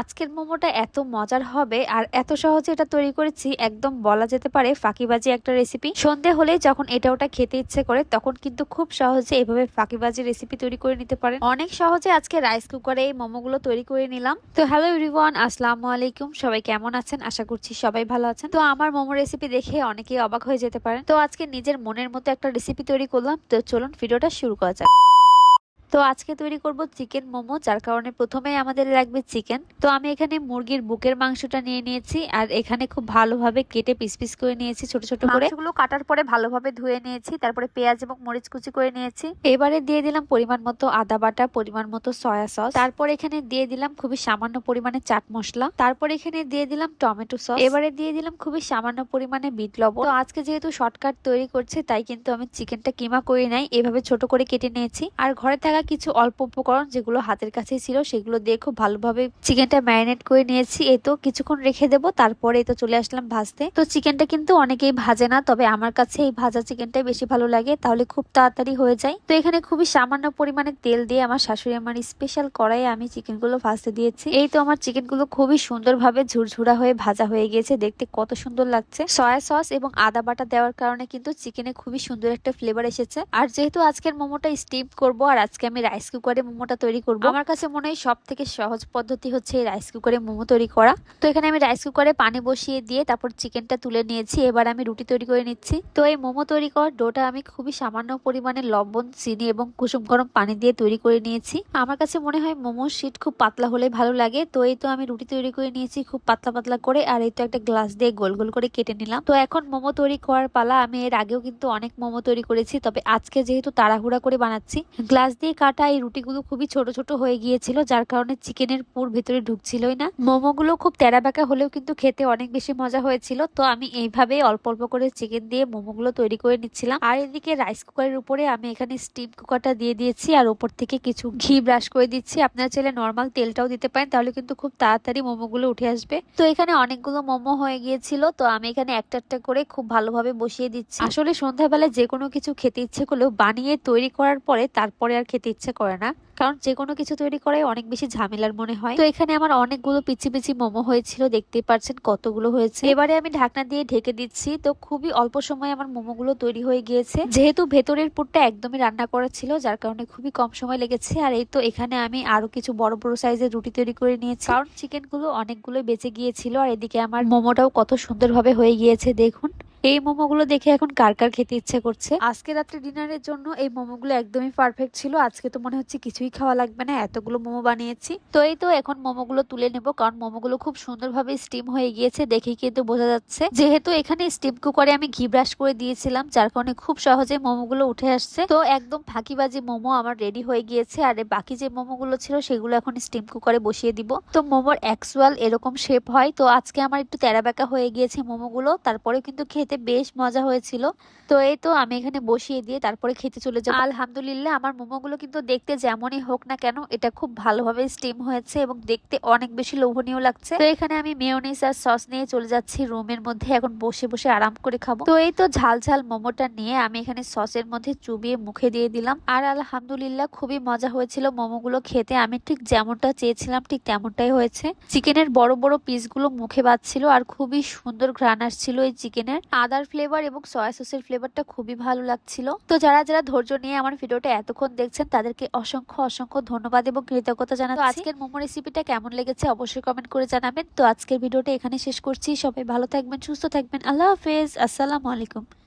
আজকের মোমোটা এত মজার হবে আর এত সহজে এটা তৈরি করেছি, একদম বলা যেতে পারে ফাঁকিবাজি একটা রেসিপি সন্ধে হলে যখন এটা ওটা খেতে ইচ্ছে করে, তখন কিন্তু খুব সহজে এভাবে ফাঁকিবাজি রেসিপি তৈরি করে নিতে পারেন। অনেক সহজে আজকে রাইস কুকারে এই মোমোগুলো তৈরি করে নিলাম। তো হ্যালো এভরিওয়ান আসসালামু আলাইকুম। সবাই কেমন আছেন? আশা করছি সবাই ভালো আছেন। তো আমার মোমো রেসিপি দেখে অনেকেই অবাক হয়ে যেতে পারেন। তো আজকে নিজের মনের মতো একটা রেসিপি তৈরি করলাম। তো চলুন ভিডিওটা শুরু করা যাক। তো আজকে তৈরি করব চিকেন মোমো যার কারণে প্রথমে আমাদের লাগবে চিকেন। তো আমি এখানে মুরগির বুকের মাংসটা নিয়ে নিয়েছি আর এখানে খুব ভালোভাবে কেটে পিস পিস করে নিয়েছি ছোট ছোট করে। মাংসগুলো কাটার পরে ভালোভাবে ধুয়ে নিয়েছি তারপরে পেঁয়াজ এবং মরিচ কুচি করে নিয়েছি। এবারে দিয়ে দিলাম পরিমাণ মতো আদা বাটা পরিমাণ মতো সয়া সস। তারপর এখানে দিয়ে দিলাম খুবই সামান্য পরিমাণে চাট মশলা। তারপর এখানে দিয়ে দিলাম টমেটো সস। এবারে দিয়ে দিলাম খুবই সামান্য পরিমাণে বিট লবণ। তো আজকে যেহেতু শর্টকাট তৈরি করছে তাই কিন্তু আমি চিকেনটা কিমা করে নাই এভাবে ছোট করে কেটে নিয়েছি। আর ঘরে থাকা কিছু অল্প উপকরণ যেগুলো হাতের কাছে ছিল, সেগুলো দিয়ে খুব ভালোভাবে চিকেনটা ম্যারিনেট করে নিয়েছি। এই তো কিছুক্ষণ রেখে দেবো, তারপরে তো চলে আসলাম ভাজতে। তো চিকেনটা কিন্তু অনেকেই ভাজে না, তবে আমার কাছে এই ভাজা চিকেনটাই বেশি ভালো লাগে, তাহলে খুব তাড়াতাড়ি হয়ে যায়। তো এখানে খুবই সামান্য পরিমাণে তেল দিয়ে আমার শাশুড়ি আমার স্পেশাল কড়াইয়ে আমি চিকেনগুলো ভাজতে দিয়েছি। এই তো আমার চিকেনগুলো খুবই সুন্দরভাবে ঝুরঝুরা হয়ে ভাজা হয়ে গিয়েছে, দেখতে কত সুন্দর লাগছে। সয়া সস এবং আদা বাটা দেওয়ার কারণে কিন্তু চিকেনে খুবই সুন্দর একটা ফ্লেভার এসেছে। আর যেহেতু আজকের মোমোটা স্টিম করব, আর আজকে আমি রাইস কুকারে মোমোটা তৈরি করব। আমার কাছে মনে হয় সব থেকে সহজ পদ্ধতি হচ্ছে এই রাইস কুকারে মোমো তৈরি করা। তো এখানে আমি রাইস কুকারে পানি বসিয়ে দিয়ে তারপর চিকেনটা তুলে নিয়েছি। এবার আমি রুটি তৈরি করে নিচ্ছি। তো এই মোমো তৈরি করার ডোটা আমি খুবই সামান্য পরিমাণে লবণ, চিনি এবং কুসুম গরম পানি দিয়ে তৈরি করে নিয়েছি। আমার কাছে মনে হয় মোমো শিট খুব পাতলা হলে ভালো লাগে। তো এই তো আমি রুটি তৈরি করে নিয়েছি খুব পাতলা পাতলা করে। আর এই তো একটা গ্লাস দিয়ে গোল গোল করে কেটে নিলাম। তো এখন মোমো তৈরি করার পালা আমি এর আগেও কিন্তু অনেক মোমো তৈরি করেছি। তবে আজকে যেহেতু তাড়াহুড়া করে বানাচ্ছি গ্লাস দিয়ে কাটা এই রুটিগুলো খুবই ছোট ছোট হয়ে গিয়েছিল, যার কারণে চিকেনের পুর ভেতরে ঢুকছিলই না। মোমোগুলো খুব তেরা হলেও কিন্তু খেতে অনেক বেশি মজা হয়েছিল, তো আমি এইভাবে অল্প অল্প করে চিকেন দিয়ে মোমোগুলো তৈরি করে নিচ্ছিলাম। আর এদিকে রাইস কুকারের উপরে আমি এখানে স্টিম কুকারটা দিয়ে দিয়েছি, আর উপর থেকে কিছু ঘি ব্রাশ করে দিচ্ছি। আপনারা চাইলে নর্মাল তেলটাও দিতে পারেন, তাহলে কিন্তু খুব তাড়াতাড়ি মোমোগুলো উঠে আসবে। তো এখানে অনেকগুলো মোমো হয়ে গিয়েছিল, তো আমি এখানে একটা একটা করে খুব ভালোভাবে বসিয়ে দিচ্ছি। আসলে সন্ধ্যাবেলায় যে কোনো কিছু খেতে ইচ্ছে করলেও বানিয়ে তৈরি করার পরে তারপরে আর খেতে ইচ্ছে করে না। কারণ যে কোনো কিছু তৈরি করাই অনেক বেশি ঝামেলার মনে হয়। তো এখানে আমার অনেকগুলো পিচি পিচি মোমো হয়েছিল, দেখতেই পাচ্ছেন কতগুলো হয়েছে। এবারে আমি ঢাকনা দিয়ে ঢেকে দিচ্ছি। তো খুবই অল্প সময় আমার মোমোগুলো তৈরি হয়ে গিয়েছে। যেহেতু ভেতরের পুরটা একদমই রান্না করা ছিল, যার কারণে খুবই কম সময় লেগেছে। আর এই তো এখানে আমি আরও কিছু বড় বড় সাইজের রুটি তৈরি করে নিয়েছি। কারণ চিকেনগুলো অনেকগুলো বেঁচে গিয়েছিল। আর এদিকে আমার মোমোটাও কত সুন্দরভাবে হয়ে গিয়েছে, দেখুন। এই মোমোগুলো দেখে এখন কার কার খেতে ইচ্ছে করছে? আজকে রাত্রে ডিনারের জন্য এই মোমোগুলো একদমই পারফেক্ট ছিল। আজকে তো মনে হচ্ছে কিছুই খাওয়া লাগবে না এতগুলো মোমো বানিয়েছি। তো এই তো এখন মোমোগুলো তুলে নেব কারণ মোমোগুলো খুব সুন্দরভাবে স্টিম হয়ে গিয়েছে দেখে কিন্তু বোঝা যাচ্ছে। যেহেতু এখানে স্টিম কুকারে আমি ঘি ব্রাশ করে দিয়েছিলাম যার কারণে খুব সহজে মোমোগুলো উঠে আসছে। তো একদম ফাঁকিবাজি মোমো আমার রেডি হয়ে গিয়েছে আর বাকি যে মোমোগুলো ছিল সেগুলো এখন স্টিম কুকারে বসিয়ে দিব। তো মোমোর অ্যাকচুয়াল এরকম শেপ হয়। তো আজকে আমার একটু তেরা বেঁকা হয়ে গিয়েছে মোমোগুলো তারপরে কিন্তু খেতে বেশ মজা হয়েছিল। তো এই তো আমি এখানে বসিয়ে দিয়ে তারপরে খেতে চলে যাব। আলহামদুলিল্লাহ, আমার মোমোগুলো কিন্তু দেখতে যেমনই হোক না কেন, এটা খুব ভালোভাবে স্টিম হয়েছে এবং দেখতে অনেক বেশি লোভনীয় লাগছে। তো এখানে আমি মেয়নিস আর সস নিয়ে চলে যাচ্ছি রুমের মধ্যে। এখন বসে বসে আরাম করে খাব। তো এই তো ঝাল ঝাল মোমোটা নিয়ে আমি এখানে সসের মধ্যে চুবিয়ে মুখে দিয়ে দিলাম। আর আলহামদুলিল্লাহ, খুবই মজা হয়েছিল মোমোগুলো খেতে। আমি ঠিক যেমনটা চেয়েছিলাম, ঠিক তেমনটাই হয়েছে। চিকেনের বড় বড় পিসগুলো মুখে বাজছিল আর খুবই সুন্দর ঘ্রাণ আসছিল এই চিকেনের আদার ফ্লেভার এবং সয়া সসের ফ্লেভারটা খুবই ভালো লাগছিল। তো যারা যারা ধৈর্য নিয়ে আমার ভিডিওটা এতক্ষণ দেখছেন, তাদেরকে অসংখ্য অসংখ্য ধন্যবাদ এবং কৃতজ্ঞতা জানাচ্ছি। আজকের মোমো রেসিপিটা কেমন লেগেছে অবশ্যই কমেন্ট করে জানাবেন। তো আজকের ভিডিওটা এখানে শেষ করছি। সবাই ভালো থাকবেন, সুস্থ থাকবেন। আল্লাহ হাফেজ। আসসালামু আলাইকুম।